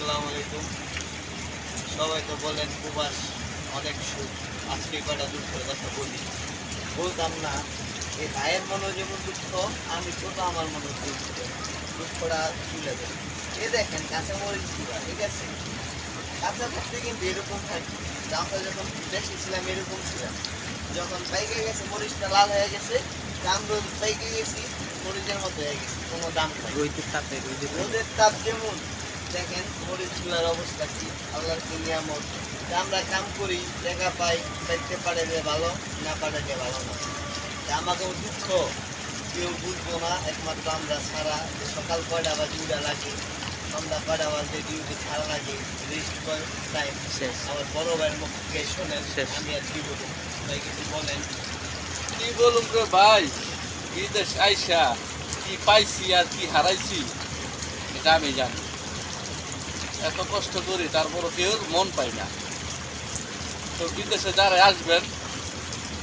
আসসালামু আলাইকুম। সবাই তো বলেন প্রবাস অনেক সুখ। আজকে কটা দুঃখের কথা বলি। বলতাম না এই ভাইয়ের মনে যেমন দুঃখ আমি ছোট আমার মনে দুঃখ। দুঃখটা তুলে দেয় এ দেখেন কাঁচা মরিচ গুঁড়া ঠিক আছে? কাঁচা থাকতে কিন্তু এরকম থাকি আমরা যখন দেশে ছিলাম এরকম ছিলাম। যখন পাইকে গেছে মরিচটা লাল হয়ে গেছে দাম রোদ পাইকে গেছি মরিচের মতো হয়ে গেছে কোনো দাম নাই। তাপে। রোদের তাপ যেমন দেখেন মরিচগুলার অবস্থা কি? আল্লাহর কি নিয়ামত? তা আমরা কাম করি টাকা পাই দেখতে পারে যে ভালো না পারে যে ভালো না। তা আমাকে দুঃখ কেউ বুঝব না একমাত্র আমরা যে সকাল কয়টা বা দুইটা লাগে সন্ধ্যা কয়টা বাজে ডিউটি ছাড়া লাগে রেস্ট টাইম শেষ। আমার বড় ভাইয়ের মুখ শোনেন শেষ। আমি আর কি বলব? তাই কিছু বলেন। কি বলুম রে ভাই? বিদেশ আইসা কি পাইছি আর কি হারাইছি এটা আমি জানি। এত কষ্ট করি তারপর কেউ মন পাই না। তো বিদেশে যারা আসবেন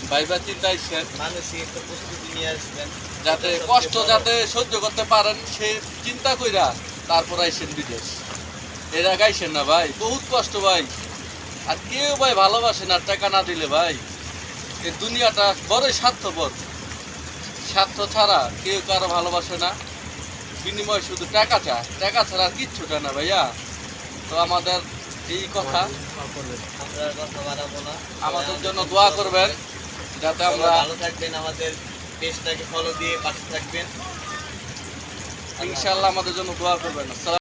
ভাইবা চিন্তা আইসেন মানসিক একটা প্রস্তুতি নিয়ে আসবেন। যাতে কষ্ট যাতে সহ্য করতে পারেন সে চিন্তা কইরা তারপর আইসেন বিদেশ। এরা গাইছেন না ভাই বহুত কষ্ট ভাই। আর কেউ ভাই ভালোবাসে না টাকা না দিলে ভাই। এই দুনিয়াটা বড়ই স্বার্থপর। স্বার্থ ছাড়া কেউ কারও ভালোবাসে না। বিনিময় শুধু টাকা চায় টাকা ছাড়া আর কিচ্ছু না ভাইয়া। তো আমাদের এই কথা আমাদের জন্য দোয়া করবেন যাতে আমরা ভালো থাকবেন আমাদের পেজটাকে ফলো দিয়ে পাশে থাকবেন। ইনশাল্লাহ আমাদের জন্য দোয়া করবেন।